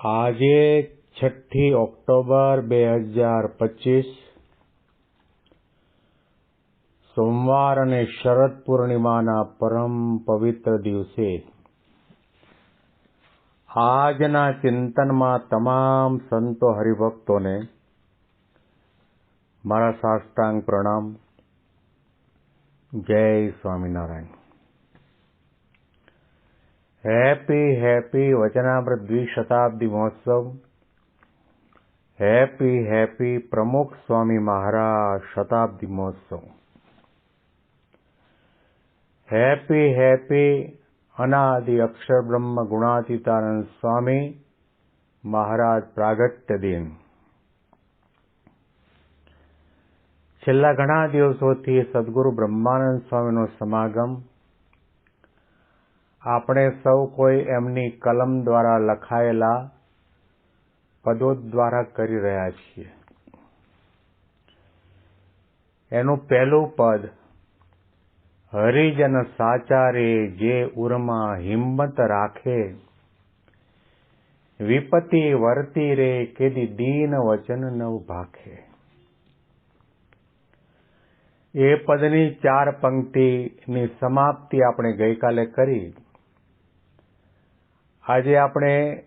આજે છઠ્ઠી ઓક્ટોબર બે હજાર પચીસ, સોમવાર અને શરદ પૂર્ણિમાના પરમ પવિત્ર દિવસે આજના ચિંતનમાં તમામ સંતો હરિભક્તોને મારા સાષ્ટાંગ પ્રણામ. જય સ્વામિનારાયણ. હેપી હેપી વચનામૃત દ્વિશતાબ્દી મહોત્સવ હેપી હેપી પ્રમુખ સ્વામી મહારાજ શતાબ્દી મહોત્સવ હેપી હેપી અનાદિ અક્ષર બ્રહ્મ ગુણાતીતાનંદ સ્વામી મહારાજ પ્રાગટ્ય દિન છેલ્લા ઘણા દિવસોથી સદગુરુ બ્રહ્માનંદ સ્વામીનો સમાગમ આપણે સૌ કોઈ એમની કલમ દ્વારા લખાયેલા પદો દ્વારા કરી રહ્યા છીએ. એનું પહેલું પદ, હરિજન સાચારે જે ઉરમાં હિંમત રાખે વિપતિ વર્તી રે કેદી દીન વચન નવ ભાખે. એ પદની ચાર પંક્તિની સમાપ્તિ આપણે ગઈકાલે કરી. આજે આપણે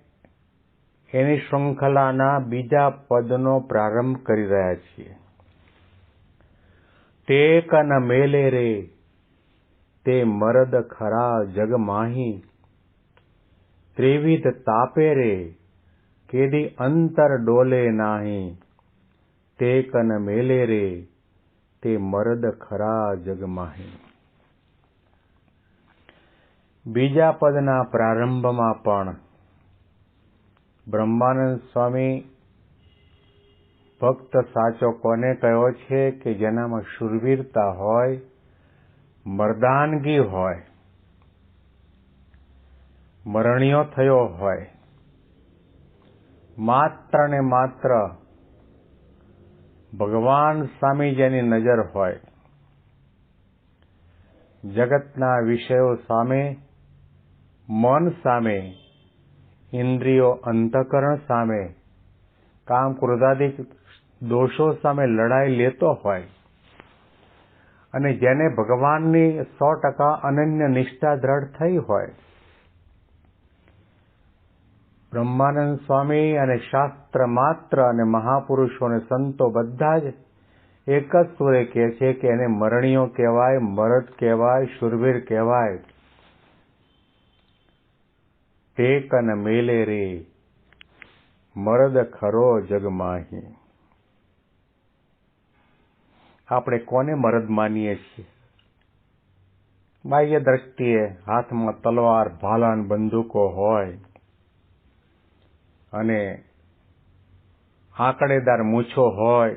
એની શૃંખલાના બીજા પદનો પ્રારંભ કરી રહ્યા છીએ. ટેક ન મેલે રે, તે મરદ ખરા જગ માહી. ત્રિવિધ તાપે રે, કેદી અંતર ડોલે નાહી. ટેક ન મેલે રે, તે મરદ ખરા જગ માહી. બીજા પદના પ્રારંભમાં પણ બ્રહ્માનંદ સ્વામી ભક્ત સાચો કોને કહ્યો છે કે જેનામાં શુરવીરતા હોય, મર્દાનગી હોય, મરણીયો થયો હોય માત્ર ને માત્ર ભગવાન સ્વામી જેની નજર હોય, જગતના વિષયો સામે મન સામે, ઇન્દ્રિયો અંતકરણ સામે, કામ ક્રોધાદિક દોષો સામે લડાઈ લેતો હોય અને જેને ભગવાનની સો ટકા અનન્ય નિષ્ઠા દ્રઢ થઈ હોય. બ્રહ્માનંદ સ્વામી અને શાસ્ત્ર માત્ર અને મહાપુરુષો અને સંતો બધા જ એક જ સુરે કહે છે કે એને મરણીઓ કહેવાય, મરદ કહેવાય, શુરવીર કહેવાય. ટેકન મેલે રે મરદ ખરો જગમાહી આપણે કોને મરદ માનીએ છીએ? બાહ્ય દ્રષ્ટિએ હાથમાં તલવાર, ભાલાન, બંદૂકો હોય અને આંકડેદાર મૂછો હોય,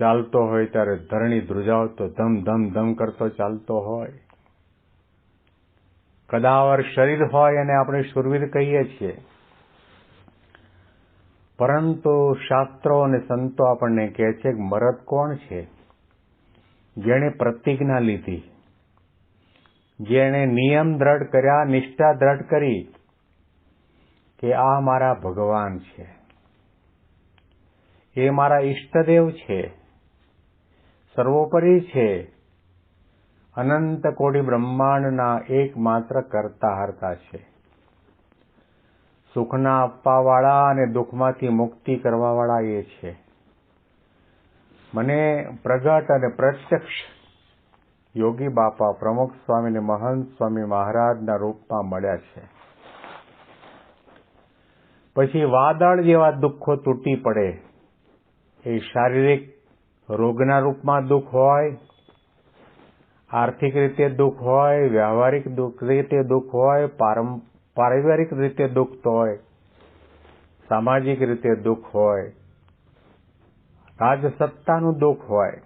ચાલતો હોય ત્યારે ધરણી ધ્રુજાવતો, ધમ ધમ ધમ કરતો ચાલતો હોય. કદાવર શરીર હોય અને આપણે શુરવીર કહીએ છીએ. પરંતુ શાસ્ત્રો અને સંતો આપણને કહે છે કે મરદ કોણ છે? જેણે પ્રતિજ્ઞા લીધી. જેણે નિયમ દ્રઢ કર્યા, નિષ્ઠા દ્રઢ કરી કે આ મારા ભગવાન છે. એ મારા ઈષ્ટદેવ છે. સર્વોપરી છે. અનંત કોટી બ્રહ્માંડના એકમાત્ર કરતા હરતા છે. સુખના આપવાવાળા અને દુઃખમાંથી મુક્તિ કરવાવાળા એ છે. મને પ્રગટ અને પ્રત્યક્ષ યોગી બાપા પ્રમુખ સ્વામી અને મહંત સ્વામી મહારાજના રૂપમાં મળ્યા છે. પછી વાદળ જેવા દુઃખો તૂટી પડે. એ શારીરિક રોગના રૂપમાં દુઃખ હોય આર્થિક રીતે દુઃખ હોય, વ્યવહારિક રીતે દુઃખ હોય પારિવારિક રીતે દુઃખ હોય, સામાજિક રીતે દુઃખ હોય, રાજસત્તાનું દુઃખ હોય,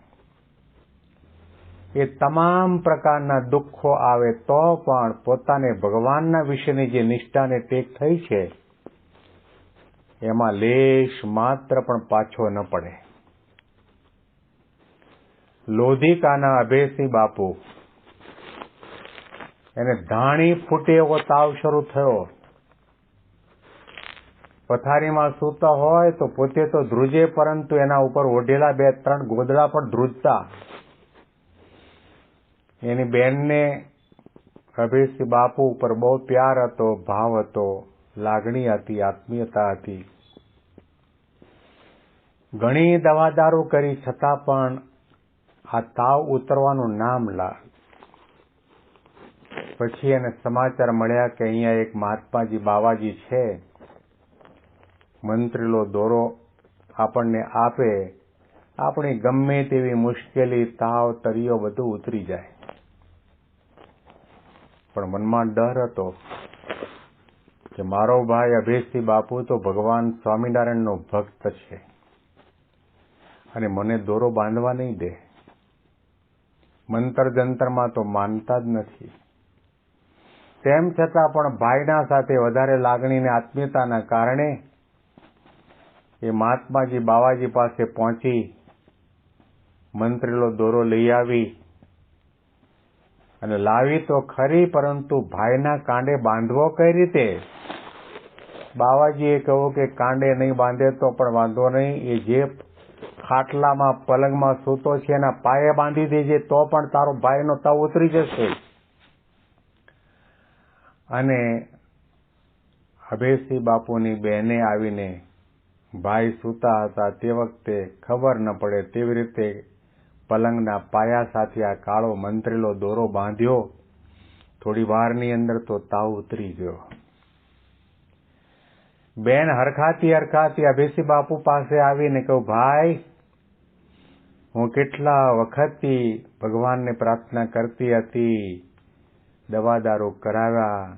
એ તમામ પ્રકારના દુઃખો આવે તો પણ પોતાને ભગવાનના વિશેની જે નિષ્ઠાને ટેક થઈ છે, એમાં લેશ માત્ર પણ પાછો ન પડે. લોધિકાના અભયસિંહ બાપુ. એને ધાણી ફૂટે એવો તાવ શરૂ થયો. પથારીમાં સૂતા હોય તો પોતે તો ધ્રુજે, પરંતુ એના ઉપર ઓઢેલા બે, ત્રણ ગોદડા પણ ધ્રુજતા. એની બેનને અભેશી બાપુ ઉપર બહુ પ્યાર હતો, ભાવ હતો, લાગણી હતી, આત્મીયતા હતી. ઘણી દવાદારો કરી, છતાં પણ આ તાવ ઉતરવાનું નામ લા. પછી એને સમાચાર મળ્યા કે અહીંયા એક મહાત્માજી બાવાજી છે. મંત્રીલો દોરો આપણને આપે. આપણી ગમે તેવી મુશ્કેલી, તાવ, તરીઓ બધું ઉતરી જાય. પણ મનમાં ડર હતો કે મારો ભાઈ અભેશથી બાપુ તો ભગવાન સ્વામિનારાયણનો ભક્ત છે. અને મને દોરો બાંધવા નહીં દે. મંતર જંતરમાં તો માનતા જ નથી. તેમ છતાં પણ ભાઈના સાથે વધારે લાગણી અને આત્મીયતાના કારણે એ મહાત્માજી બાવાજી પાસે પહોંચી મંત્રીલો દોરો લઈ આવી અને લાવી તો ખરી, પરંતુ ભાઈના કાંડે બાંધવો કઈ રીતે? બાવાજીએ કહ્યું કે કાંડે નહીં બાંધે તો પણ વાંધો નહીં, એ જે ખાટલામાં પલંગમાં સૂતો છે એના પાયે બાંધી દેજે, તો પણ તારો ભાઈનો તાવ ઉતરી જશે. અને અભેસિંહ બાપુની બહેને આવીને ભાઈ સૂતા હતા તે વખતે ખબર ન પડે તેવી રીતે પલંગના પાયા સાથે આ કાળો મંત્રેલો દોરો બાંધ્યો. થોડી વારની અંદર તો તાવ ઉતરી ગયો. બેન હરખાતી હરખાતી અભેસિંહ બાપુ પાસે આવીને કહું, ભાઈ, હું કેટલા વખતથી ભગવાનને પ્રાર્થના કરતી હતી, દવાદારો કરાવ્યા.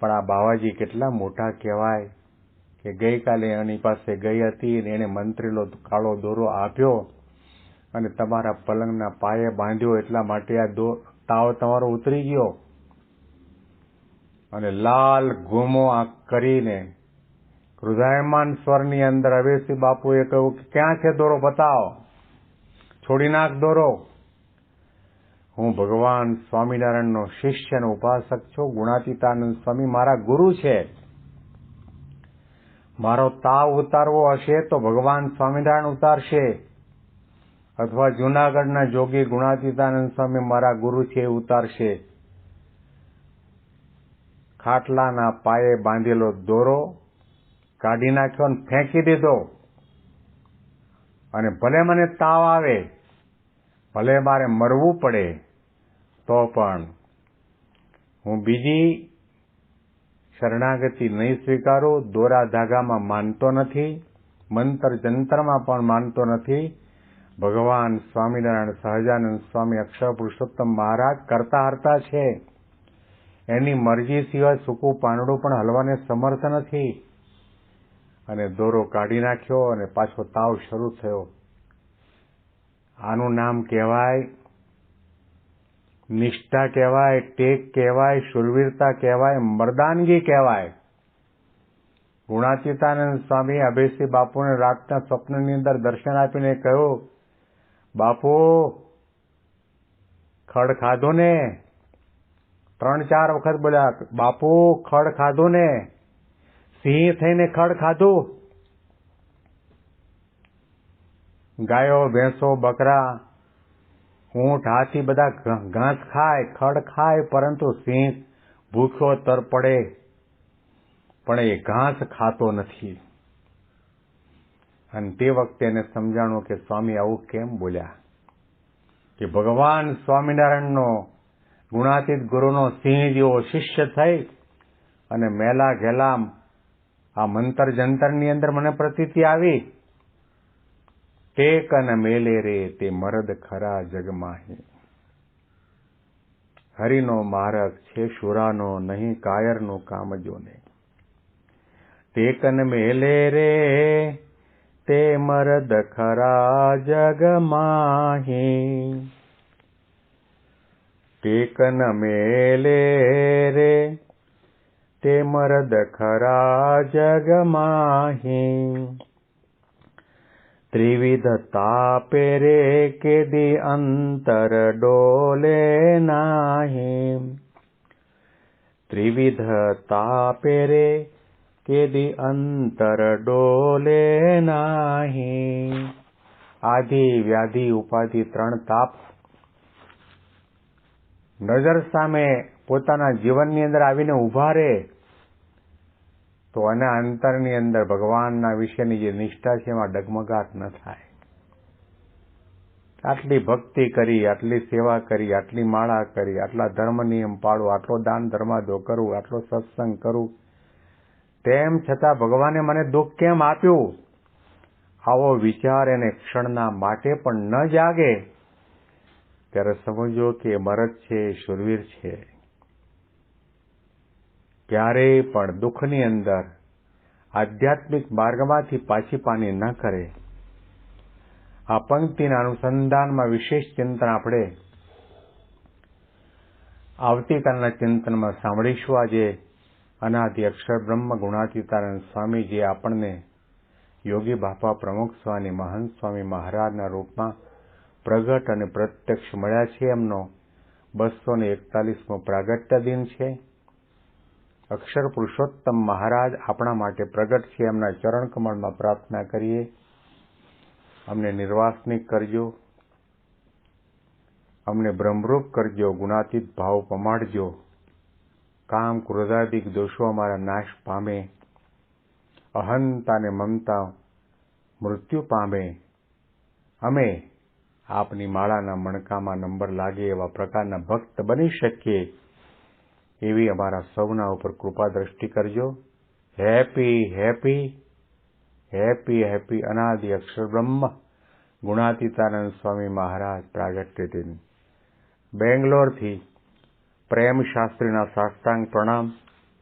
પણ આ બાવાજી કેટલા મોટા કહેવાય કે ગઈકાલે એની પાસે ગઈ હતી અને એને મંત્રીલો કાળો દોરો આપ્યો અને તમારા પલંગના પાયે બાંધ્યો એટલા માટે આ તાવ તમારો ઉતરી ગયો. અને લાલ ગુમો આંખ કરીને હૃદયમાન સ્વરની અંદર અવેસી બાપુએ કહ્યું કે ક્યાં છે દોરો બતાવો. છોડી નાખ દોરો. હું ભગવાન સ્વામિનારાયણનો શિષ્ય અને ઉપાસક છું, ગુણાતીતાનંદ સ્વામી મારા ગુરુ છે. મારો તાવ ઉતારવો હશે તો ભગવાન સ્વામિનારાયણ ઉતારશે. અથવા જુનાગઢના જોગી ગુણાતીતાનંદ સ્વામી મારા ગુરુ છે એ ઉતારશે. ખાટલાના પાયે બાંધેલો દોરો કાઢી નાખ્યો અને ફેંકી દીધો. અને ભલે મને તાવ આવે, ભલે મારે મરવું પડે, તો પણ હું બીજી શરણાગતિ નહીં સ્વીકારું, દોરા ધાગામાં માનતો નથી, મંત્ર જંતરમાં પણ માનતો નથી. ભગવાન સ્વામિનારાયણ સહજાનંદ સ્વામી અક્ષર પુરુષોત્તમ મહારાજ કરતા હરતા છે. એની મરજી સિવાય સૂકું પાંદડું પણ હલવાને સમર્થ નથી. અને દોરો કાઢી નાખ્યો અને પાછો તાવ શરૂ થયો. આનું નામ કહેવાય નિષ્ઠા કહેવાય, ટેક કહેવાય શુરવીરતા કહેવાય, મર્દાનગી કહેવાય. ગુણાતીતાનંદ સ્વામી અભયસિંહ બાપુને રાતના સ્વપ્નની અંદર દર્શન આપીને કહ્યું, બાપુ, ખડ ખાધો ને? ત્રણ ચાર વખત બોલ્યા, બાપુ, ખડ ખાધું ને. સિંહ થઈને ખડ ખાધું. ગાયો, ભેંસો, બકરા, ઊંટ, હાથી બધા ઘાસ ખાય, ખડ ખાય, પરંતુ સિંહ ભૂખ્યો તર પડે. પણ એ ઘાસ ખાતો નથી. અને તે વખતે એને સમજાણું કે, સ્વામી, આવું કેમ બોલ્યા? કે ભગવાન સ્વામિનારાયણનો ગુણાતીત ગુરુનો સિંહ જેવો શિષ્ય થઈ અને મેલા ઘેલા આ મંતર જંતરની અંદર મને પ્રતીતિ આવી. ટેક અને મેલે રે તે મરદ ખરા જગમાહી. હરિનો મારક છે શુરાનો નહીં કાયરનું કામ જોને. ટેકન મેલે રે તે મરદ ખરા જગમાહી. ટેકન મેલે રે, તે મરદ ખરા જગમાહી ત્રિવિધ તાપે રે કેદી અંતર ડોલે નાહી. ત્રિવિધ તાપે રે કેદી અંતર ડોલે નાહી. આધિ વ્યાધિ ઉપાધિ ત્રણ તાપ નજર સામે પોતાના જીવનની અંદર આવીને ઊભા રહે, તો આના અંતરની અંદર ભગવાનના વિશેની જે નિષ્ઠા છે એમાં ડગમગાટ ન થાય. આટલી ભક્તિ કરી, આટલી સેવા કરી, આટલી માળા કરી, આટલા ધર્મ નિયમ પાડો આટલો દાન ધર્માદો કરું, આટલો સત્સંગ કરું, તેમ છતાં ભગવાને મને દુઃખ કેમ આપ્યું? આવો વિચાર એને ક્ષણના માટે પણ ન જાગે. ત્યારે સમજો કે મરદ છે, શુરવીર છે. ક્યારેય પણ દુઃખની અંદર આધ્યાત્મિક માર્ગમાંથી પાછી પાની ન કરે. આ પંક્તિના અનુસંધાનમાં વિશેષ ચિંતન આપણે આવતીકાલના ચિંતનમાં સાંભળીશું આજે. અનાદિ અક્ષર બ્રહ્મ ગુણાતીતાનંદ સ્વામી જે આપણને યોગી બાપા પ્રમુખ સ્વામી મહંત સ્વામી મહારાજના રૂપમાં પ્રગટ અને પ્રત્યક્ષ મળ્યા છે એમનો બસો ને એકતાલીસમો પ્રાગટ્ય દિન છે. અક્ષર પુરુષોત્તમ મહારાજ આપણા માટે પ્રગટ છે એમના ચરણ કમળમાં પ્રાર્થના કરીએ. અમને નિર્વાસનિક કરજો. અમને બ્રહ્મરૂપ કરજો, ગુણાતીત ભાવ પમાડજો. કામ ક્રોધાદિક દોષો અમારા નાશ પામે. અહંતા ને મમતા મૃત્યુ પામે. અમે આપની માળાના મણકામાં નંબર લાગે એવા પ્રકારના ભક્ત બની શકીએ. એવી અમારા સૌના ઉપર કૃપા દ્રષ્ટિ કરજો. હેપી હેપી હેપી હેપી અનાદિ અક્ષર બ્રહ્મ. ગુણાતીતાનંદ સ્વામી મહારાજ પ્રાગટ્ય દિન. બેંગ્લોરથી પ્રેમ શાસ્ત્રીના સાષ્ટાંગ પ્રણામ.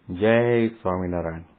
જય સ્વામિનારાયણ.